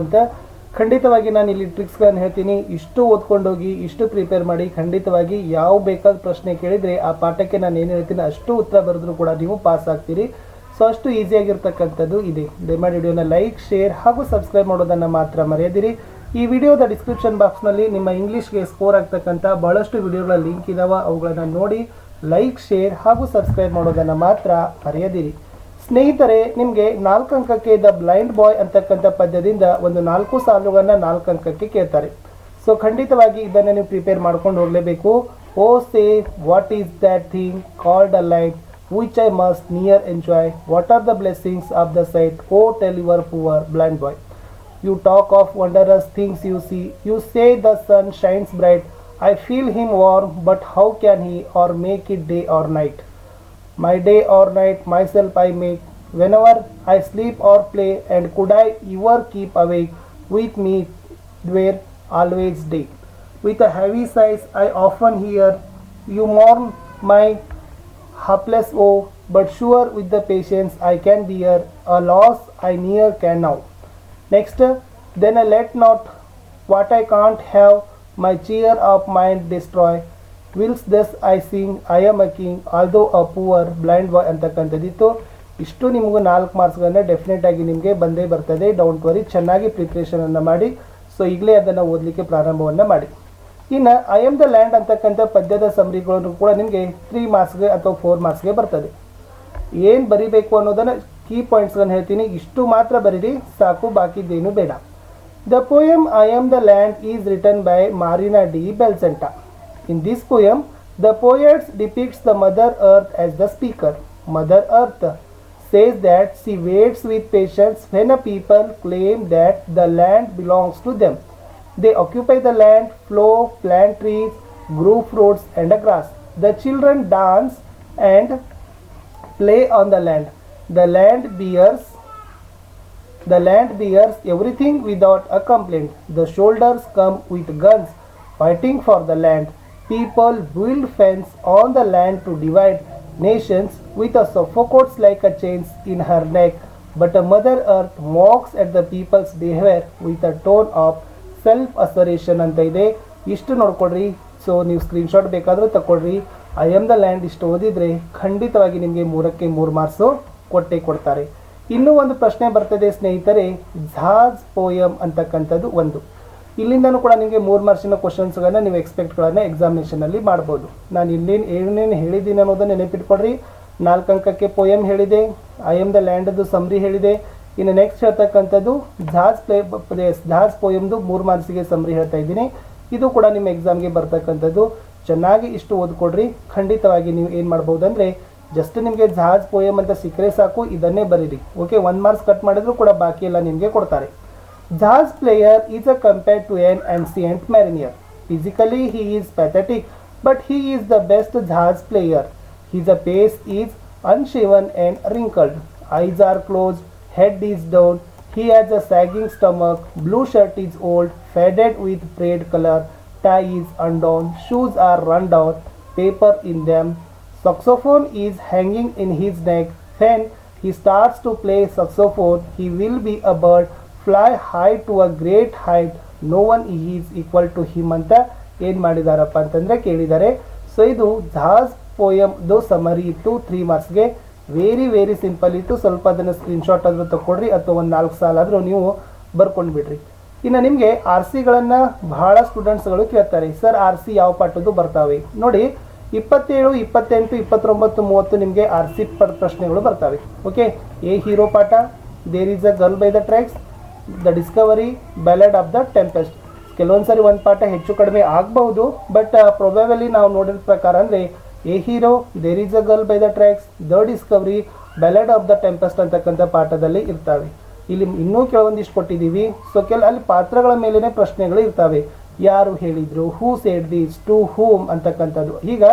ಅಂತ ಖಂಡಿತವಾಗಿ ನಾನು ಇಲ್ಲಿ ಟ್ರಿಕ್ಸ್ಗಳನ್ನು ಹೇಳ್ತೀನಿ. ಇಷ್ಟು ಓದ್ಕೊಂಡೋಗಿ, ಇಷ್ಟು ಪ್ರಿಪೇರ್ ಮಾಡಿ, ಖಂಡಿತವಾಗಿ ಯಾವ ಬೇಕಾದ ಪ್ರಶ್ನೆ ಕೇಳಿದರೆ ಆ ಪಾಠಕ್ಕೆ ನಾನು ಏನು ಹೇಳ್ತೀನಿ, ಅಷ್ಟು ಉತ್ತರ ಬರೆದ್ರೂ ಕೂಡ ನೀವು ಪಾಸ್ ಆಗ್ತೀರಿ. ಸೊ ಅಷ್ಟು ಈಸಿಯಾಗಿರ್ತಕ್ಕಂಥದ್ದು ಇದೆ. ದಯಮಾಡಿ ವಿಡಿಯೋನ ಲೈಕ್ ಶೇರ್ ಹಾಗೂ ಸಬ್ಸ್ಕ್ರೈಬ್ ಮಾಡೋದನ್ನು ಮಾತ್ರ ಮರೆಯದಿರಿ. ಈ ವಿಡಿಯೋದ ಡಿಸ್ಕ್ರಿಪ್ಷನ್ ಬಾಕ್ಸ್ನಲ್ಲಿ ನಿಮ್ಮ ಇಂಗ್ಲೀಷ್ಗೆ ಸ್ಕೋರ್ ಆಗ್ತಕ್ಕಂಥ ಬಹಳಷ್ಟು ವಿಡಿಯೋಗಳ ಲಿಂಕ್ ಇದಾವೆ. ಅವುಗಳನ್ನು ನೋಡಿ ಲೈಕ್ ಶೇರ್ ಹಾಗೂ ಸಬ್ಸ್ಕ್ರೈಬ್ ಮಾಡೋದನ್ನು ಮಾತ್ರ ಮರೆಯದಿರಿ. ಸ್ನೇಹಿತರೆ, ನಿಮಗೆ ನಾಲ್ಕು ಅಂಕಕ್ಕೆ ದ ಬ್ಲೈಂಡ್ ಬಾಯ್ ಅಂತಕ್ಕಂಥ ಪದ್ಯದಿಂದ ಒಂದು ನಾಲ್ಕು ಸಾಲುಗಳನ್ನು ನಾಲ್ಕು ಅಂಕಕ್ಕೆ ಕೇಳ್ತಾರೆ. ಸೊ ಖಂಡಿತವಾಗಿ ಇದನ್ನು ನೀವು ಪ್ರಿಪೇರ್ ಮಾಡ್ಕೊಂಡು ಹೋಗಲೇಬೇಕು. ಓ say, what is that thing? Called a light, which I must ne'er enjoy, what are the blessings of the sight? Oh, tell your poor blind boy. You talk of wondrous things you see you say the sun shines bright I feel him warm but how can he or make it day or night? My day or night myself I make. Whenever I sleep or play, and could I ever keep awake with me were always day. With a heavy sighs I often hear you mourn my hapless woe, but sure with the patience I can bear a loss I near can now. Next, then I let not what I can't have my cheer of mind destroy. Whilst I I sing, I am a king, a a poor boy ಅಂತಕ್ಕಂಥದ್ದು ಇತ್ತು ಇಷ್ಟು ನಿಮಗೂ ನಾಲ್ಕು ಮಾರ್ಕ್ಸ್ಗಳನ್ನ definite ಆಗಿ ನಿಮಗೆ ಬಂದೇ ಬರ್ತದೆ. Don't worry ಚೆನ್ನಾಗಿ ಪ್ರಿಪ್ರೇಷನ್ ಅನ್ನು ಮಾಡಿ. ಸೊ ಈಗಲೇ ಅದನ್ನು ಓದಲಿಕ್ಕೆ ಪ್ರಾರಂಭವನ್ನು ಮಾಡಿ. ಇನ್ನು ಐ ಆಮ್ ದ ಲ್ಯಾಂಡ್ ಅಂತಕ್ಕಂಥ ಪದ್ಯದ ಸಮರಿಗಳನ್ನು ಕೂಡ ನಿಮಗೆ ತ್ರೀ ಮಾರ್ಕ್ಸ್ಗೆ ಅಥವಾ ಫೋರ್ ಮಾರ್ಕ್ಸ್ಗೆ ಬರ್ತದೆ. ಏನು ಬರಿಬೇಕು ಅನ್ನೋದನ್ನು ಕೀ ಪಾಯಿಂಟ್ಸ್ಗಳನ್ನು ಹೇಳ್ತೀನಿ. ಇಷ್ಟು ಮಾತ್ರ ಬರೀರಿ ಸಾಕು ಬಾಕಿದ್ದೇನು ಬೇಡ. The poem I am the land is written by Marina de Bellagente In this poem, the poet depicts the Mother Earth as the speaker. Mother Earth says that she waits with patience when a people claim that the land belongs to them. They occupy the land, flow, plant trees, grow fruits and grass. The children dance and play on the land. The land bears the land bears everything without a complaint. The soldiers come with guns, fighting for the land. People build fence on the land to divide nations with a suffocates like a chains in her neck. But a mother earth mocks at the people's behavior with a tone of self assertion ಅಂತ ಇದೆ ಇಷ್ಟು ನೋಡ್ಕೊಡ್ರಿ so ನೀವು screenshot ಬೇಕಾದರೂ ತಗೊಳ್ರಿ I am the land ಇಷ್ಟು ಓದಿದರೆ ಖಂಡಿತವಾಗಿ ನಿಮಗೆ ಮೂರಕ್ಕೆ ಮೂರು ಮಾರ್ಕ್ಸು ಕೊಟ್ಟೆ ಕೊಡ್ತಾರೆ ಇನ್ನೂ ಒಂದು ಪ್ರಶ್ನೆ ಬರ್ತದೆ ಸ್ನೇಹಿತರೆ ಝಾಜ್ ಪೋಯಮ್ ಅಂತಕ್ಕಂಥದ್ದು ಒಂದು ಇಲ್ಲಿಂದನೂ ಕೂಡ ನಿಮಗೆ ಮೂರು ಮಾರ್ಕ್ಸಿನ ಕ್ವಶನ್ಸ್ಗಳನ್ನ ನೀವು ಎಕ್ಸ್ಪೆಕ್ಟ್ಗಳನ್ನು ಎಕ್ಸಾಮಿನೇಷನಲ್ಲಿ ಮಾಡ್ಬೋದು. ನಾನು ಇನ್ನೇನು ಏನೇನು ಹೇಳಿದ್ದೀನಿ ಅನ್ನೋದನ್ನು ನೆನಪಿಟ್ಕೊಡ್ರಿ ನಾಲ್ಕು ಅಂಕಕ್ಕೆ ಪೋಯಮ್ ಹೇಳಿದೆ ಐ ಎಂ ದ ಲ್ಯಾಂಡದ್ದು ಸಮರಿ ಹೇಳಿದೆ. ಇನ್ನು ನೆಕ್ಸ್ಟ್ ಹೇಳ್ತಕ್ಕಂಥದ್ದು ಝಾಜ್ ಪ್ಲೇ ಪ್ಲೇಸ್ ಝಾಜ್ ಪೋಯಮ್ದು ಮೂರು ಮಾರ್ಕ್ಸಿಗೆ ಸಮರಿ ಹೇಳ್ತಾ ಇದ್ದೀನಿ. ಇದು ಕೂಡ ನಿಮ್ಮ ಎಕ್ಸಾಮ್ಗೆ ಬರ್ತಕ್ಕಂಥದ್ದು. ಚೆನ್ನಾಗಿ ಇಷ್ಟು ಓದ್ಕೊಡ್ರಿ ಖಂಡಿತವಾಗಿ ನೀವು ಏನು ಮಾಡ್ಬೋದು ಅಂದರೆ ಜಸ್ಟ್ ನಿಮಗೆ ಜಾಜ್ ಪೋಯಮ್ ಅಂತ ಸಿಕ್ಕರೆ ಸಾಕು, ಇದನ್ನೇ ಬರೀರಿ. ಓಕೆ ಒನ್ ಮಾರ್ಕ್ಸ್ ಕಟ್ ಮಾಡಿದ್ರು ಕೂಡ ಬಾಕಿ ಎಲ್ಲ ನಿಮಗೆ ಕೊಡ್ತಾರೆ. Jazz player is compared to an ancient mariner. Physically, he is pathetic, but he is the best jazz player. His face is unshaven and wrinkled. Eyes are closed, head is down. He has a sagging stomach. Blue shirt is old, faded with frayed color. Tie is undone. Shoes are run down, paper in them. Saxophone is hanging in his neck. When he starts to play saxophone, he will be a bird fly high to a great height no one is equal to him ಅಂತ ಏನು ಮಾಡಿದಾರಪ್ಪ ಅಂತಂದರೆ ಕೇಳಿದ್ದಾರೆ so ಇದು jazz ಪೋಯಮ್ದು summary ಇತ್ತು three ಮಾರ್ಕ್ಸ್ಗೆ very very simple ಇತ್ತು ಸ್ವಲ್ಪ ಅದನ್ನು ಸ್ಕ್ರೀನ್ಶಾಟ್ ಆದರೂ ತಗೊಳ್ರಿ ಅಥವಾ ಒಂದು ನಾಲ್ಕು ಸಾಲಾದರೂ ನೀವು ಬರ್ಕೊಂಡು ಬಿಡ್ರಿ ಇನ್ನು ನಿಮಗೆ ಆರ್ ಸಿಗಳನ್ನು ಬಹಳ ಸ್ಟೂಡೆಂಟ್ಸ್ಗಳು ಕೇಳ್ತಾರೆ. ಸರ್ ಆರ್ ಸಿ ಯಾವ ಪಾಠದ್ದು ಬರ್ತಾವೆ? ನೋಡಿ, ಇಪ್ಪತ್ತೇಳು, ಇಪ್ಪತ್ತೆಂಟು, ಇಪ್ಪತ್ತೊಂಬತ್ತು, ಮೂವತ್ತು ನಿಮಗೆ ಆರ್ ಸಿ ಪ್ರಶ್ನೆಗಳು ಬರ್ತಾವೆ. ಓಕೆ ಎ ಹೀರೋ ಪಾಠ there is a girl by the tracks the discovery ballad of the tempest ಕೆಲವೊಂದು ಸಾರಿ ಒಂದು ಪಾಠ ಹೆಚ್ಚು ಕಡಿಮೆ ಆಗಬಹುದು ಬಟ್ ಪ್ರೊಬೆಬಲಿ ನಾವು ನೋಡಿದ ಪ್ರಕಾರ ಅಂದರೆ, a hero there is a girl by the tracks the discovery ballad of the tempest ಅಂತಕ್ಕಂಥ ಪಾಠದಲ್ಲಿ ಇರ್ತವೆ. ಇಲ್ಲಿ ಇನ್ನೂ ಕೆಲವೊಂದಿಷ್ಟು ಕೊಟ್ಟಿದ್ದೀವಿ. ಸೊ ಕೆಲ, ಅಲ್ಲಿ ಪಾತ್ರಗಳ ಮೇಲೇ ಪ್ರಶ್ನೆಗಳು ಇರ್ತವೆ. ಯಾರು ಹೇಳಿದ್ರು? Who said this to whom ಅಂತಕ್ಕಂಥದ್ದು. ಈಗ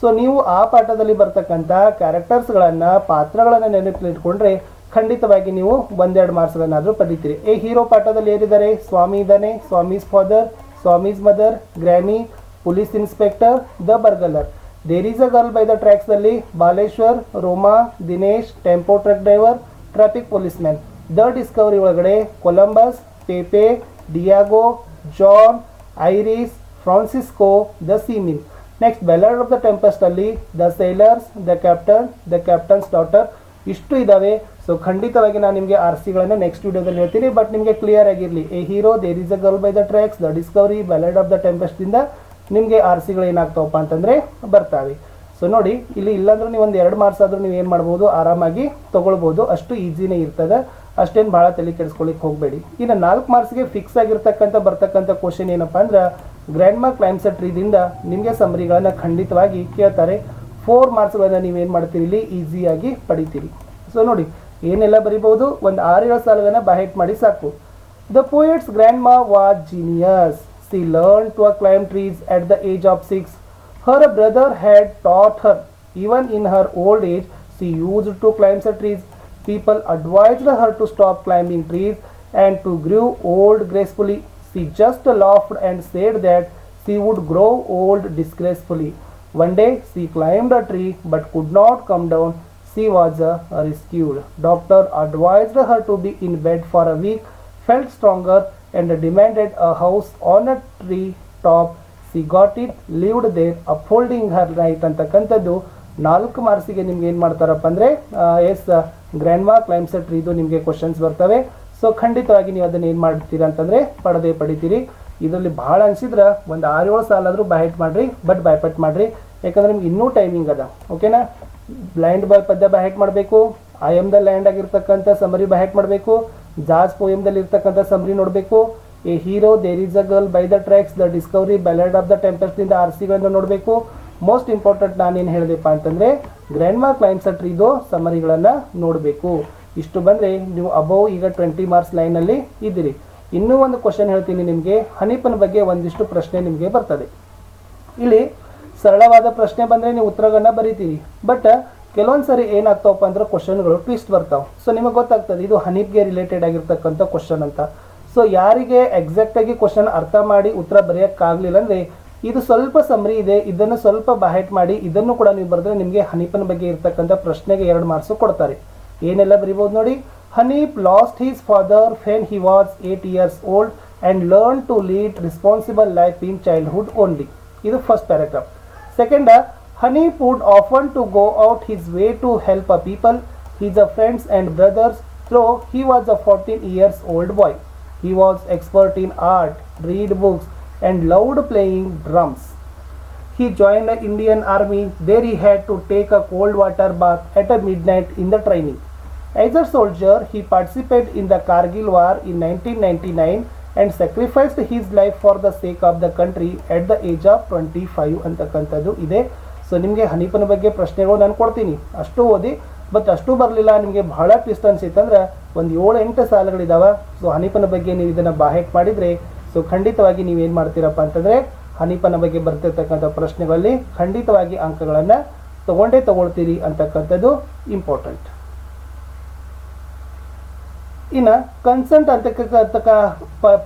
ಸೊ ನೀವು ಆ ಪಾಠದಲ್ಲಿ ಬರ್ತಕ್ಕಂಥ ಕ್ಯಾರೆಕ್ಟರ್ಸ್ಗಳನ್ನು ಪಾತ್ರಗಳನ್ನು ನೆನಪಿಟ್ಕೊಂಡ್ರೆ ಖಂಡಿತವಾಗಿ ನೀವು ಒಂದೆರಡು ಮಾರ್ಕ್ಸ್ಗಳನ್ನಾದರೂ ಪಡಿತೀರಿ. ಏ, ಹೀರೋ ಪಾಠದಲ್ಲಿ ಏರಿದ್ದಾರೆ? ಸ್ವಾಮಿ ಇದ್ದಾನೆ Swami's father Swami's mother granny police inspector, the burglar there is a girl by the ಟ್ರ್ಯಾಕ್ಸ್ನಲ್ಲಿ Baleshwar, Roma, Dinesh, tempo truck driver, traffic police man the discovery ಒಳಗಡೆ Columbus, Pepe, Diego, John, Iris, Francisco, the seamen. Next ballad of the ಟೆಂಪಸ್ಟಲ್ಲಿ the sailors, the captain, the captain's daughter. ಇಷ್ಟು ಇದಾವೆ. So ಖಂಡಿತವಾಗಿ ನಾನು ನಿಮಗೆ R ಸಿಗಳನ್ನು next ವಿಡಿಯೋದಲ್ಲಿ ಹೇಳ್ತೀನಿ but ನಿಮಗೆ clear ಆಗಿರಲಿ a hero there is a girl by the tracks the discovery ballad of the ಟೆಂಪೆಸ್ಟಿಂದ ನಿಮಗೆ ಆರ್ ಸಿಗಳು ಏನಾಗ್ತಾವಪ್ಪ ಅಂತಂದರೆ ಬರ್ತಾವೆ. ಸೊ ನೋಡಿ, ಇಲ್ಲಿ ಇಲ್ಲಾಂದ್ರೆ ನೀವು ಒಂದು ಎರಡು ಮಾರ್ಕ್ಸ್ ಆದ್ರೂ ನೀವು ಏನು ಮಾಡ್ಬೋದು, ಆರಾಮಾಗಿ ತಗೊಳ್ಬೋದು, ಅಷ್ಟು ಈಸಿನೇ ಇರ್ತದೆ. ಅಷ್ಟೇನು ಭಾಳ ತಲೆ ಕೆಡಿಸ್ಕೊಳ್ಳಿಕ್ಕೆ ಹೋಗಬೇಡಿ. ಇನ್ನು ನಾಲ್ಕು ಮಾರ್ಕ್ಸ್ಗೆ ಫಿಕ್ಸ್ ಆಗಿರ್ತಕ್ಕಂಥ, ಬರ್ತಕ್ಕಂಥ ಕ್ವಶನ್ ಏನಪ್ಪ ಅಂದ್ರೆ ಗ್ರ್ಯಾಂಡ್ ಮಾರ್ಕ್ ಕ್ಲೈಮ್ಸ್ ಟ್ರೀದಿಂದ ನಿಮಗೆ ಸಮರಿಗಳನ್ನು ಖಂಡಿತವಾಗಿ ಕೇಳ್ತಾರೆ. ಫೋರ್ ಮಾರ್ಕ್ಸ್ಗಳನ್ನು ನೀವೇನು ಮಾಡ್ತೀರಿ ಇಲ್ಲಿ? ಈಸಿಯಾಗಿ ಪಡಿತೀರಿ. ಸೊ ನೋಡಿ ಏನೆಲ್ಲ ಬರಿಬಹುದು ಒಂದು ಆರು ಏಳು ಸಾಲುಗಳನ್ನ ಬಹೆಟ್ ಮಾಡಿ ಸಾಕು the poet's grandma was genius she learn to a climb trees at the age of six her brother had taught her even in her old age she use to climbs a trees people advised her to stop climbing trees and to grow old gracefully. She just laughed and said that she would grow old disgracefully. One day she climbed a tree but could not come down. She was rescued. Doctor advised her to be in bed for a week, felt stronger and demanded a house on a tree top. She got it, lived there, upholding her right ಅಂತಕ್ಕಂಥದ್ದು ನಾಲ್ಕು ಮಾರ್ಕ್ಸಿಗೆ ನಿಮ್ಗೆ ಏನು ಮಾಡ್ತಾರಪ್ಪ ಅಂದರೆ S grandma claims ಟ್ರೀದು ನಿಮಗೆ questions ಬರ್ತವೆ so ಖಂಡಿತವಾಗಿ ನೀವು ಅದನ್ನು ಏನು ಮಾಡ್ತೀರಾ ಅಂತಂದರೆ ಪಡೆದೇ ಪಡಿತೀರಿ ಇದರಲ್ಲಿ ಭಾಳ ಅನ್ಸಿದ್ರೆ ಒಂದು ಆರು ಏಳು ಸಾಲಾದರೂ ಬೈಟ್ ಮಾಡಿರಿ ಬಟ್ ಬೈಪಟ್ ಮಾಡಿರಿ ಯಾಕಂದ್ರೆ ನಿಮ್ಗೆ ಇನ್ನೂ ಟೈಮಿಂಗ್ ಅದ ಓಕೆನಾ ಬ್ಲೈಂಡ್ ಬಾಯ್ ಪದ್ಯ ಹ್ಯಾಕ್ ಮಾಡಬೇಕು ಐ ಎಂ ದ ಲ್ಯಾಂಡ್ ಆಗಿರ್ತಕ್ಕಂಥ ಸಮರಿ ಹ್ಯಾಕ್ ಮಾಡಬೇಕು ಜಾಸ್ ಪೋಯಮ್ದಲ್ಲಿ ಇರ್ತಕ್ಕಂಥ ಸಮರಿ ನೋಡಬೇಕು a hero there is a girl by the tracks the discovery ballad of the ಟೆಂಪಲ್ಸ್ನಿಂದ R ಸಿಗಳನ್ನು ನೋಡಬೇಕು. ಮೋಸ್ಟ್ ಇಂಪಾರ್ಟೆಂಟ್ ನಾನೇನು ಹೇಳಿದೆಪ್ಪ ಅಂತಂದರೆ ಲೈನ್ ಕ್ಲೈಮ್ಸ್ ಇದು ಸಮರಿಗಳನ್ನು ನೋಡಬೇಕು. ಇಷ್ಟು ಬಂದರೆ ನೀವು ಅಬೌವ್ ಈಗ ಟ್ವೆಂಟಿ ಮಾರ್ಕ್ಸ್ ಲೈನಲ್ಲಿ ಇದ್ದೀರಿ. ಇನ್ನೂ ಒಂದು ಕ್ವಶನ್ ಹೇಳ್ತೀನಿ ನಿಮಗೆ, ಹನಿಪನ್ ಬಗ್ಗೆ ಒಂದಿಷ್ಟು ಪ್ರಶ್ನೆ ನಿಮಗೆ ಬರ್ತದೆ. ಇಲ್ಲಿ ಸರಳವಾದ ಪ್ರಶ್ನೆ ಬಂದರೆ ನೀವು ಉತ್ತರಗಳನ್ನ ಬರಿತೀರಿ. ಬಟ್ ಕೆಲವೊಂದು ಸರಿ ಏನಾಗ್ತಾವಪ್ಪ ಅಂದ್ರೆ ಕ್ವಶನ್ಗಳು ಟ್ವಿಸ್ಟ್ ಬರ್ತಾವೆ. ಸೊ ನಿಮಗೆ ಗೊತ್ತಾಗ್ತದೆ, ಇದು ಹನೀಪ್ಗೆ ರಿಲೇಟೆಡ್ ಆಗಿರ್ತಕ್ಕಂಥ ಕ್ವಶನ್ ಅಂತ. ಸೊ ಯಾರಿಗೆ ಎಕ್ಸಾಕ್ಟಾಗಿ ಕ್ವಶನ್ ಅರ್ಥ ಮಾಡಿ ಉತ್ತರ ಬರೆಯೋಕ್ಕಾಗಲಿಲ್ಲ ಅಂದರೆ, ಇದು ಸ್ವಲ್ಪ ಸಮರಿ ಇದೆ, ಇದನ್ನು ಸ್ವಲ್ಪ ಬಾಹೆಟ್ ಮಾಡಿ, ಇದನ್ನು ಕೂಡ ನೀವು ಬರೆದ್ರೆ ನಿಮಗೆ ಹನೀಪನ ಬಗ್ಗೆ ಇರ್ತಕ್ಕಂಥ ಪ್ರಶ್ನೆಗೆ ಎರಡು ಮಾರ್ಕ್ಸು ಕೊಡ್ತಾರೆ. ಏನೆಲ್ಲ ಬರಿಬೋದು ನೋಡಿ? Hanif lost his father when he was eight years old and learn to lead responsible life in childhood only ಇದು first paragraph Second, Honey would often to go out his way to help a people, his friends and brothers, though he was a 14 years old boy. He was expert in art, read books and loved playing drums. He joined the Indian army. There he had to take a cold water bath at midnight in the training. As a soldier, he participated in the Kargil War in 1999 and sacrificed his life for the sake of the country at the age of 25 ಅಂತಕ್ಕಂಥದ್ದು ಇದೆ. So ನಿಮಗೆ ಹನೀಫನ ಬಗ್ಗೆ ಪ್ರಶ್ನೆಗಳು ನಾನು ಕೊಡ್ತೀನಿ. ಅಷ್ಟು ಓದಿ but ಅಷ್ಟು ಬರಲಿಲ್ಲ, ನಿಮಗೆ ಬಹಳ ಟ್ವಿಸ್ಟ್ ಅನ್ಸಿತ್ತಂದ್ರೆ ಒಂದು ಏಳು ಎಂಟು ಸಾಲುಗಳಿದಾವೆ. ಸೊ ಹನೀಫನ ಬಗ್ಗೆ ನೀವು ಇದನ್ನು ಬಾಹೆಕ್ ಮಾಡಿದರೆ ಸೊ ಖಂಡಿತವಾಗಿ ನೀವೇನು ಮಾಡ್ತೀರಪ್ಪ ಅಂತಂದರೆ, ಹನೀಫನ ಬಗ್ಗೆ ಬರ್ತಿರ್ತಕ್ಕಂಥ ಪ್ರಶ್ನೆಗಳಲ್ಲಿ ಖಂಡಿತವಾಗಿ ಅಂಕಗಳನ್ನು ತಗೊಂಡೇ ತಗೊಳ್ತೀರಿ ಅಂತಕ್ಕಂಥದ್ದು ಇಂಪಾರ್ಟೆಂಟ್ ಇನ್ನು ಕನ್ಸರ್ಟ್ ಅಂತಕ್ಕ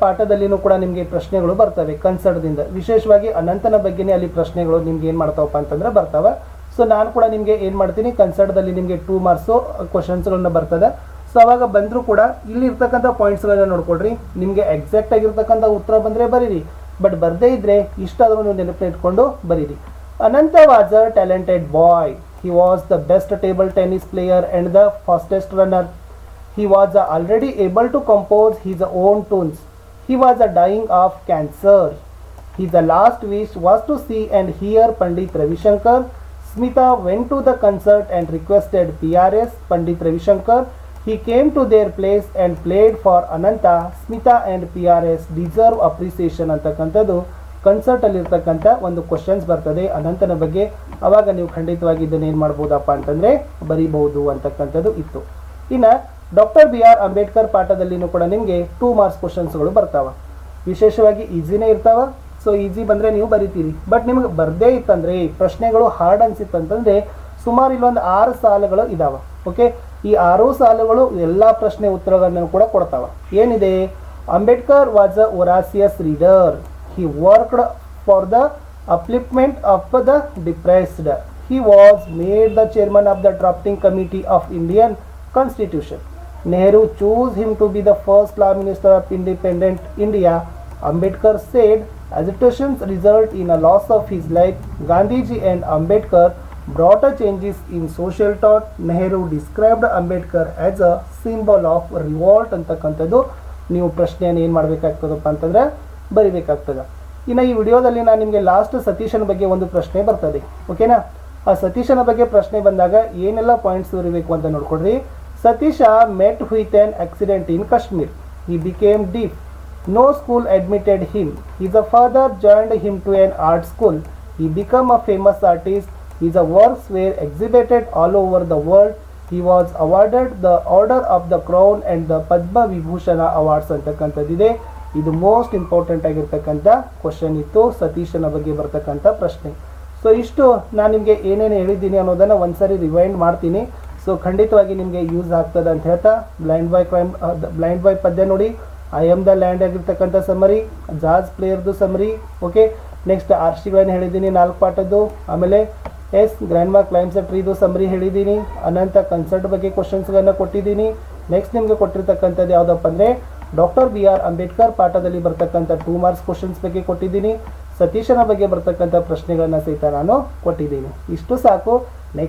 ಪಾಠದಲ್ಲಿನೂ ಕೂಡ ನಿಮಗೆ ಪ್ರಶ್ನೆಗಳು ಬರ್ತವೆ ಕನ್ಸರ್ಟ್ದಿಂದ ವಿಶೇಷವಾಗಿ ಅನಂತನ ಬಗ್ಗೆನೇ ಅಲ್ಲಿ ಪ್ರಶ್ನೆಗಳು ನಿಮ್ಗೆ ಏನು ಮಾಡ್ತಾವಪ್ಪ ಅಂತಂದ್ರೆ ಬರ್ತಾವೆ. ಸೊ ನಾನು ಕೂಡ ನಿಮಗೆ ಏನು ಮಾಡ್ತೀನಿ ಕನ್ಸರ್ಟ್ದಲ್ಲಿ ನಿಮಗೆ ಟೂ ಮಾರ್ಕ್ಸು ಕ್ವಶನ್ಸ್ಗಳನ್ನ ಬರ್ತದೆ. ಸೊ ಅವಾಗ ಬಂದರೂ ಕೂಡ ಇಲ್ಲಿ ಇರ್ತಕ್ಕಂಥ ಪಾಯಿಂಟ್ಸ್ಗಳನ್ನ ನೋಡ್ಕೊಡ್ರಿ ನಿಮಗೆ ಎಕ್ಸಾಕ್ಟ್ ಆಗಿರ್ತಕ್ಕಂಥ ಉತ್ತರ ಬಂದರೆ ಬರೀರಿ. ಬಟ್ ಬರದೇ ಇದ್ದರೆ ಇಷ್ಟಾದರೂ ನೀವು ನೆನಪು ಇಟ್ಕೊಂಡು ಬರೀರಿ. Anant was a talented boy he was the best table tennis player and the fastest runner He was uh, already able to compose his own tunes. He was uh, dying of cancer. His uh, last wish was to see and hear Pandit Ravi Shankar. Smita went to the concert and requested PRS Pandit Ravi Shankar. He came to their place and played for Ananta. Smita and PRS deserve appreciation ಅಂತಕ್ಕಂಥದ್ದು ಕನ್ಸರ್ಟಲ್ಲಿ ಇರ್ತಕ್ಕಂಥ ಒಂದು questions ಬರ್ತದೆ ಅನಂತನ ಬಗ್ಗೆ ಅವಾಗ ನೀವು ಖಂಡಿತವಾಗಿ ಇದನ್ನು ಏನು ಮಾಡ್ಬೋದಪ್ಪ ಅಂತಂದರೆ ಬರೀಬಹುದು ಅಂತಕ್ಕಂಥದ್ದು ಇತ್ತು ಇನ್ನು ಡಾಕ್ಟರ್ ಬಿ ಆರ್ ಅಂಬೇಡ್ಕರ್ ಪಾಠದಲ್ಲಿನೂ ಕೂಡ ನಿಮಗೆ ಟೂ ಮಾರ್ಕ್ಸ್ ಕ್ವಶನ್ಸ್ಗಳು ಬರ್ತಾವೆ. ವಿಶೇಷವಾಗಿ ಈಸಿನೇ ಇರ್ತಾವ ಸೊ ಈಸಿ ಬಂದರೆ ನೀವು ಬರಿತೀರಿ. ಬಟ್ ನಿಮಗೆ ಬರದೇ ಇತ್ತಂದರೆ, ಪ್ರಶ್ನೆಗಳು ಹಾರ್ಡ್ ಅನಿಸಿತ್ತಂತಂದರೆ ಸುಮಾರು ಇಲ್ಲೊಂದು ಆರು ಸಾಲುಗಳು ಇದಾವೆ ಓಕೆ ಈ ಆರು ಸಾಲುಗಳು ಎಲ್ಲ ಪ್ರಶ್ನೆ ಉತ್ತರಗಳನ್ನು ಕೂಡ ಕೊಡ್ತಾವೆ. ಏನಿದೆ? Ambedkar was a voracious reader he worked for the upliftment of the depressed he was made the chairman of the drafting committee of Indian constitution Nehru choose him to be the first law minister of independent India Ambedkar said agitations result in a loss of his life. Gandhiji and Ambedkar brought a changes in social thought. Nehru described Ambedkar as a symbol of revolt ಅಂತಕ್ಕಂಥದ್ದು ನೀವು ಪ್ರಶ್ನೆಯನ್ನು ಏನು ಮಾಡಬೇಕಾಗ್ತದಪ್ಪ ಅಂತಂದ್ರೆ ಬರಿಬೇಕಾಗ್ತದೆ. ಇನ್ನು ಈ ವಿಡಿಯೋದಲ್ಲಿ ನಾನು ನಿಮಗೆ ಲಾಸ್ಟ್ ಸತೀಶನ ಬಗ್ಗೆ ಒಂದು ಪ್ರಶ್ನೆ ಬರ್ತದೆ. ಓಕೆನಾ ಆ ಸತೀಶನ ಬಗ್ಗೆ ಪ್ರಶ್ನೆ ಬಂದಾಗ ಏನೆಲ್ಲ ಪಾಯಿಂಟ್ಸ್ ಬರೀಬೇಕು ಅಂತ ನೋಡ್ಕೊಡ್ರಿ. Satish met with an accident in Kashmir. He became deaf. No school admitted him. His father joined him to an art school. He became a famous artist. His works were exhibited all over the world. He was awarded the Order of the Crown and the Padma Vibhushana Awards ಅಂತಕ್ಕಂಥದ್ದಿದೆ ಇದು most important ಆಗಿರ್ತಕ್ಕಂಥ question ಇತ್ತು ಸತೀಶನ ಬಗ್ಗೆ ಬರ್ತಕ್ಕಂಥ ಪ್ರಶ್ನೆ so ಇಷ್ಟು ನಾನು ನಿಮಗೆ ಏನೇನು ಹೇಳಿದ್ದೀನಿ ಅನ್ನೋದನ್ನು ಒಂದ್ಸರಿ ರಿವೈಂಡ್ ಮಾಡ್ತೀನಿ ಸೊ ಖಂಡಿತವಾಗಿ ನಿಮಗೆ ಯೂಸ್ ಆಗ್ತದೆ ಅಂತ ಹೇಳ್ತಾ ಬ್ಲೈಂಡ್ ಬಾಯ್ ಕ್ರೈಮ್ ಬ್ಲೈಂಡ್ ಬಾಯ್ ಪದ್ಯ ನೋಡಿ. ಐ ಎಂ ದ ಲ್ಯಾಂಡ್ ಆಗಿರ್ತಕ್ಕಂಥ ಸಮರಿ ಜಾಜ್ ಪ್ಲೇಯರ್ದು ಸಮರಿ ಓಕೆ ನೆಕ್ಸ್ಟ್ ಆರ್ಷಿಗಳನ್ನು ಹೇಳಿದ್ದೀನಿ, ನಾಲ್ಕು ಪಾಠದ್ದು. ಆಮೇಲೆ ಎಸ್ ಗ್ರ್ಯಾಂಡ್ ಮಾರ್ಕ್ ಕ್ಲೈಮ್ಸ್ ಟ್ರೀದು ಸಮರಿ ಹೇಳಿದ್ದೀನಿ. ಅನಂತ ಕನ್ಸರ್ಟ್ ಬಗ್ಗೆ ಕ್ವಶನ್ಸ್ಗಳನ್ನು ಕೊಟ್ಟಿದ್ದೀನಿ. ನೆಕ್ಸ್ಟ್ ನಿಮಗೆ ಕೊಟ್ಟಿರ್ತಕ್ಕಂಥದ್ದು ಯಾವುದಪ್ಪ ಅಂದರೆ ಡಾಕ್ಟರ್ ಬಿ ಆರ್ ಅಂಬೇಡ್ಕರ್ ಪಾಠದಲ್ಲಿ ಬರ್ತಕ್ಕಂಥ ಟೂ ಮಾರ್ಕ್ಸ್ ಕ್ವಶನ್ಸ್ ಬಗ್ಗೆ ಕೊಟ್ಟಿದ್ದೀನಿ. ಸತೀಶನ ಬಗ್ಗೆ ಬರ್ತಕ್ಕಂಥ ಪ್ರಶ್ನೆಗಳನ್ನು ಸಹಿತ ನಾನು ಕೊಟ್ಟಿದ್ದೀನಿ. ಇಷ್ಟು ಸಾಕು.